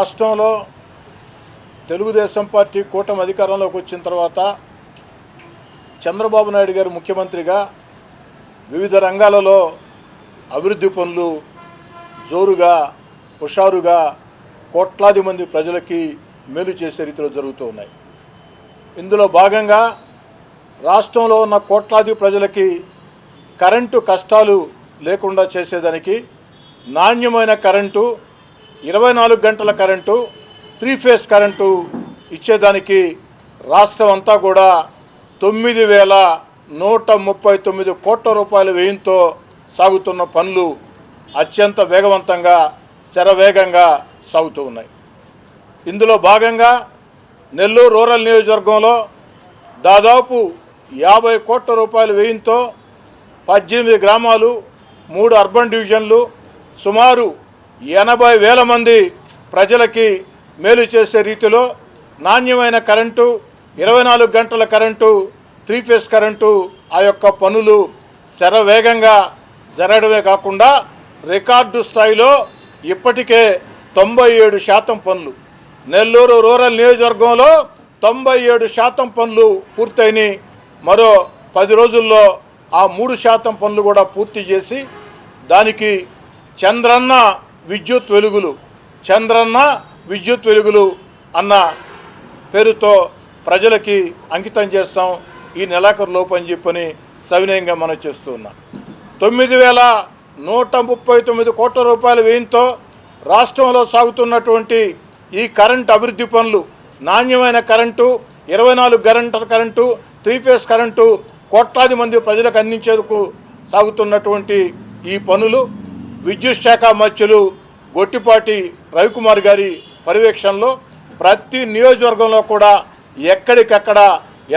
రాష్ట్రంలో తెలుగుదేశం పార్టీ కూటమి అధికారంలోకి వచ్చిన తర్వాత చంద్రబాబు నాయుడు గారు ముఖ్యమంత్రిగా వివిధ రంగాలలో అభివృద్ధి పనులు జోరుగా హుషారుగా కోట్లాది మంది ప్రజలకి మేలు చేసే రీతిలో జరుగుతూ ఉన్నాయి. ఇందులో భాగంగా రాష్ట్రంలో ఉన్న కోట్లాది ప్రజలకి కరెంటు కష్టాలు లేకుండా చేసేదానికి నాణ్యమైన కరెంటు ఇరవై నాలుగు గంటల కరెంటు త్రీ ఫేస్ కరెంటు ఇచ్చేదానికి రాష్ట్రం అంతా కూడా తొమ్మిది వేల నూట ముప్పై తొమ్మిది కోట్ల రూపాయల వ్యయంతో సాగుతున్న పనులు అత్యంత వేగవంతంగా శరవేగంగా సాగుతూ ఉన్నాయి. ఇందులో భాగంగా నెల్లూరు రూరల్ నియోజకవర్గంలో దాదాపు యాభై కోట్ల రూపాయల వ్యయంతో పద్దెనిమిది గ్రామాలు మూడు అర్బన్ డివిజన్లు సుమారు ఎనభై వేల మంది ప్రజలకి మేలు చేసే రీతిలో నాణ్యమైన కరెంటు ఇరవై నాలుగు గంటల కరెంటు త్రీ ఫేస్ కరెంటు ఆ యొక్క పనులు శరవేగంగా జరగడమే కాకుండా రికార్డు స్థాయిలో ఇప్పటికే తొంభై ఏడు శాతం పనులు. నెల్లూరు రూరల్ నియోజకవర్గంలో తొంభై ఏడు శాతం పనులు పూర్తయినాయి మరో పది రోజుల్లో ఆ మూడు శాతం పనులు కూడా పూర్తి చేసి దానికి చంద్రన్న విద్యుత్ వెలుగులు. చంద్రన్న విద్యుత్ వెలుగులు అన్న పేరుతో ప్రజలకి అంకితం చేస్తాం. ఈ నెలాఖరు లోపు అని చెప్పని సవినయంగా మనం చేస్తూ ఉన్నాం. తొమ్మిది వేల నూట ముప్పై తొమ్మిది కోట్ల రూపాయల వ్యయంతో రాష్ట్రంలో సాగుతున్నటువంటి ఈ కరెంట్ అభివృద్ధి పనులు నాణ్యమైన కరెంటు ఇరవై నాలుగు గంటల కరెంటు త్రీ ఫేస్ కరెంటు కోట్లాది మంది ప్రజలకు అందించేందుకు సాగుతున్నటువంటి ఈ పనులు విద్యుత్ శాఖ మధ్యులు గొట్టిపాటి రవికుమార్ గారి పర్యవేక్షణలో ప్రతి నియోజకవర్గంలో కూడా ఎక్కడికక్కడ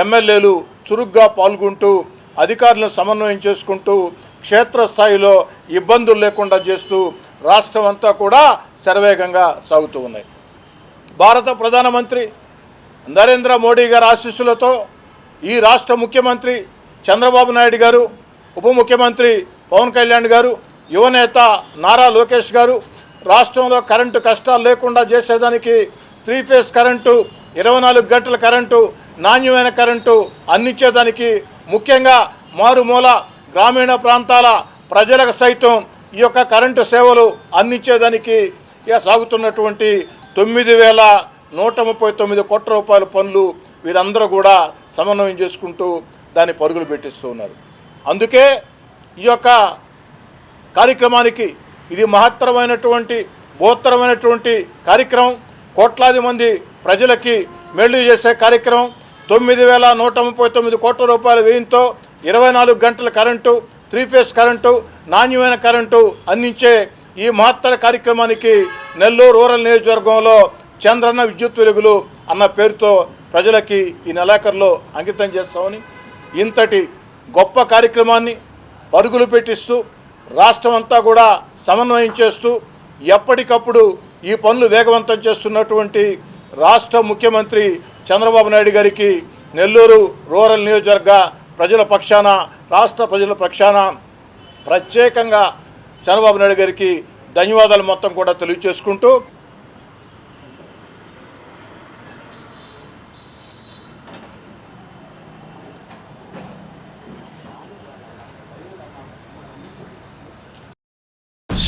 ఎమ్మెల్యేలు చురుగ్గా పాల్గొంటూ అధికారులను సమన్వయం చేసుకుంటూ క్షేత్రస్థాయిలో ఇబ్బందులు లేకుండా చేస్తూ రాష్ట్రం అంతా కూడా శరవేగంగా సాగుతూ ఉన్నాయి. భారత ప్రధానమంత్రి నరేంద్ర మోడీ గారి ఆశీస్సులతో ఈ రాష్ట్ర ముఖ్యమంత్రి చంద్రబాబు నాయుడు గారు ఉప ముఖ్యమంత్రి పవన్ కళ్యాణ్ గారు యువనేత నారా లోకేష్ గారు రాష్ట్రంలో కరెంటు కష్టాలు లేకుండా చేసేదానికి త్రీ ఫేస్ కరెంటు ఇరవై నాలుగు గంటల కరెంటు నాణ్యమైన కరెంటు అందించేదానికి ముఖ్యంగా మారుమూల గ్రామీణ ప్రాంతాల ప్రజలకు సైతం ఈ యొక్క కరెంటు సేవలు అందించేదానికి సాగుతున్నటువంటి తొమ్మిది వేల నూట ముప్పై తొమ్మిది కోట్ల రూపాయల పనులు వీరందరూ కూడా సమన్వయం చేసుకుంటూ దాన్ని పరుగులు పెట్టిస్తూ ఉన్నారు. అందుకే ఈ యొక్క కార్యక్రమానికి ఇది మహత్తరమైనటువంటి బోత్తరమైనటువంటి కార్యక్రమం. కోట్లాది మంది ప్రజలకి మేలు చేసే కార్యక్రమం. తొమ్మిది వేల నూట ముప్పై తొమ్మిది కోట్ల రూపాయల వ్యయంతో ఇరవై నాలుగు గంటల కరెంటు త్రీ ఫేస్ కరెంటు నాణ్యమైన కరెంటు అందించే ఈ మహత్తర కార్యక్రమానికి నెల్లూరు రూరల్ నియోజకవర్గంలో చంద్రన్న విద్యుత్ వెలుగులు అన్న పేరుతో ప్రజలకి ఈ నెలాఖరులో అంకితం చేస్తామని ఇంతటి గొప్ప కార్యక్రమాన్ని పరుగులు పెట్టిస్తూ రాష్ట్రం అంతా కూడా సమన్వయం చేస్తూ ఎప్పటికప్పుడు ఈ పనులు వేగవంతం చేస్తున్నటువంటి రాష్ట్ర ముఖ్యమంత్రి చంద్రబాబు నాయుడు గారికి నెల్లూరు రూరల్ నియోజకవర్గ ప్రజల పక్షాన రాష్ట్ర ప్రజల పక్షాన ప్రత్యేకంగా చంద్రబాబు నాయుడు గారికి ధన్యవాదాలు మొత్తం కూడా తెలియచేసుకుంటూ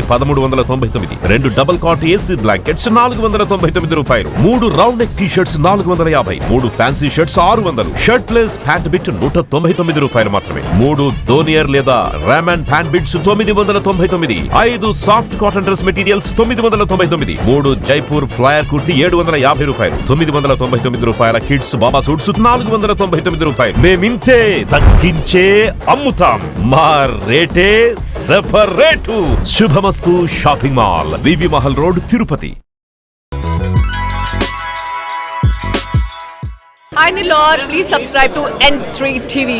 పదమూడు వందల తొంభై తొమ్మిది. రెండు డబుల్ కాట్ ఏసీ బ్లాంకెట్స్ నాలుగు వందల తొంభై తొమ్మిది రూపాయలు. మూడు రౌండ్ నెక్ టీ షర్ట్స్ నాలుగు వందల యాభై. మూడు ఫ్యాన్సీ షర్ట్స్ ఆరు వందలు. షర్ట్ ప్లేస్ ప్యాంట్ బిట్ నూట తొంభై తొమ్మిది రూపాయలు మాత్రమే. మూడు దోనియర్ లేదా రామన్ ప్యాంట్ బిట్స్ తొమ్మిది వందల తొంభై తొమ్మిది. ఐదు సాఫ్ట్ కాటన్ డ్రెస్ మెటీరియల్స్ తొమ్మిది వందల తొంభై తొమ్మిది. మూడు జైపూర్ ఫ్లయర్ కుర్తి ఏడు వందల యాభై రూపాయలు. తొమ్మిది వందల తొంభై తొమ్మిది రూపాయల కిడ్స్ బాబా సూట్స్ నాలుగు వందల తొంభై తొమ్మిది రూపాయలు. మేమింతే తగ్గించే అమ్ముతాం. మా రేటే separate. సమస్తు shopping mall VV Mahal road Tirupati Hi Lord, please subscribe to N3 TV.